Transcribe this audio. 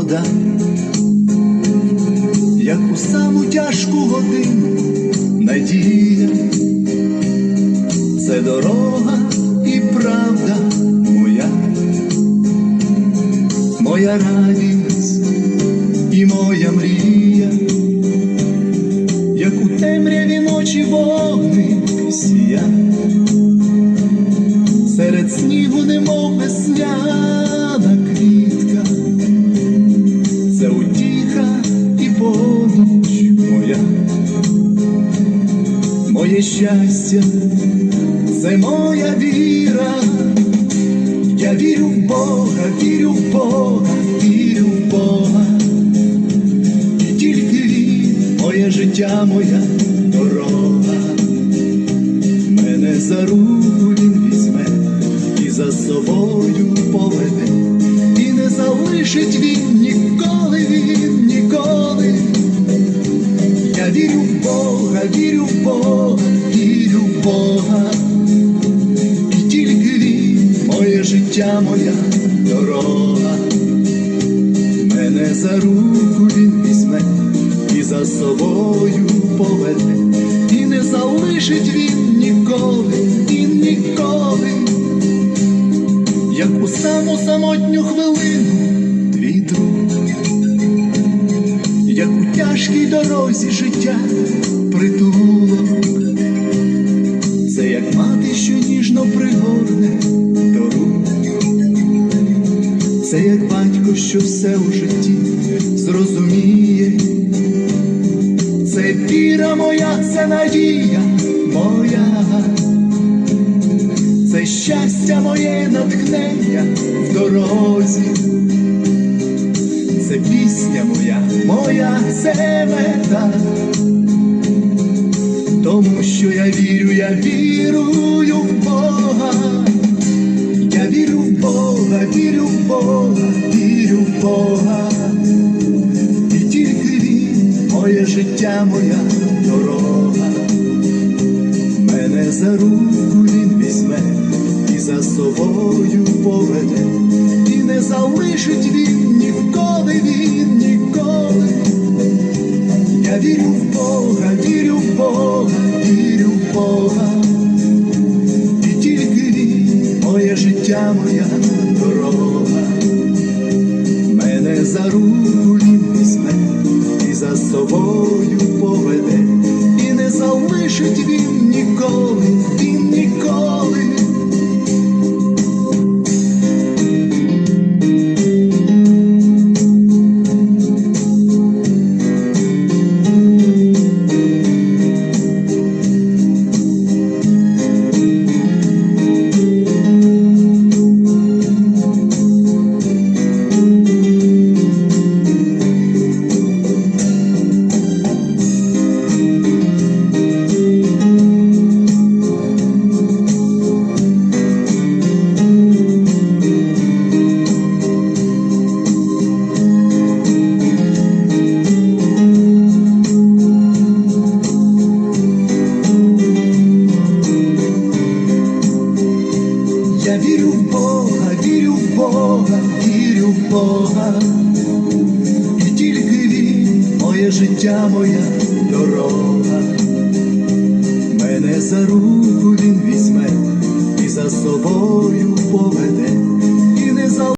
вода, як у саму тяжку годину надія, це дорога і правда моя, моя радість і моя мрія, як у темряві ночі вогни сія, серед снігу немов без сня. Щастя, це моя віра. Я вірю в Бога, вірю в Бога, вірю в Бога. І тільки він, моє життя, моя дорога. Мене за руку він візьме і за собою поведе, і не залишить він ніколи, він ніколи. Я вірю в Бога, вірю в Бога, Бога. І тільки він, моє життя, моя дорога. Мене за руку він візьме і за собою поведе, і не залишить він ніколи, він ніколи, як у саму самотню хвилину твій друг, як у тяжкій дорозі життя притулок. Мати, що ніжно пригорне до рук. Це як батько, що все у житті зрозуміє. Це віра моя, це надія моя, це щастя моє натхнення в дорозі. Це пісня моя, моя це мета. Що я вірю, я вірую в Бога. Я вірю в Бога, вірю в Бога, вірю в Бога. І тільки він, моє життя, моя дорога. Мене за руку він візьме і за собою поведе, і не залишить він ніколи, він ніколи. Я вірю в Бога, вірю в Бога, життя, моя дорога. Мене за він візьме і за собою поведе, і не залишить він ніколи, він в Бога. І тільки він, моє життя, моя дорога. Мене за руку він візьме і за собою.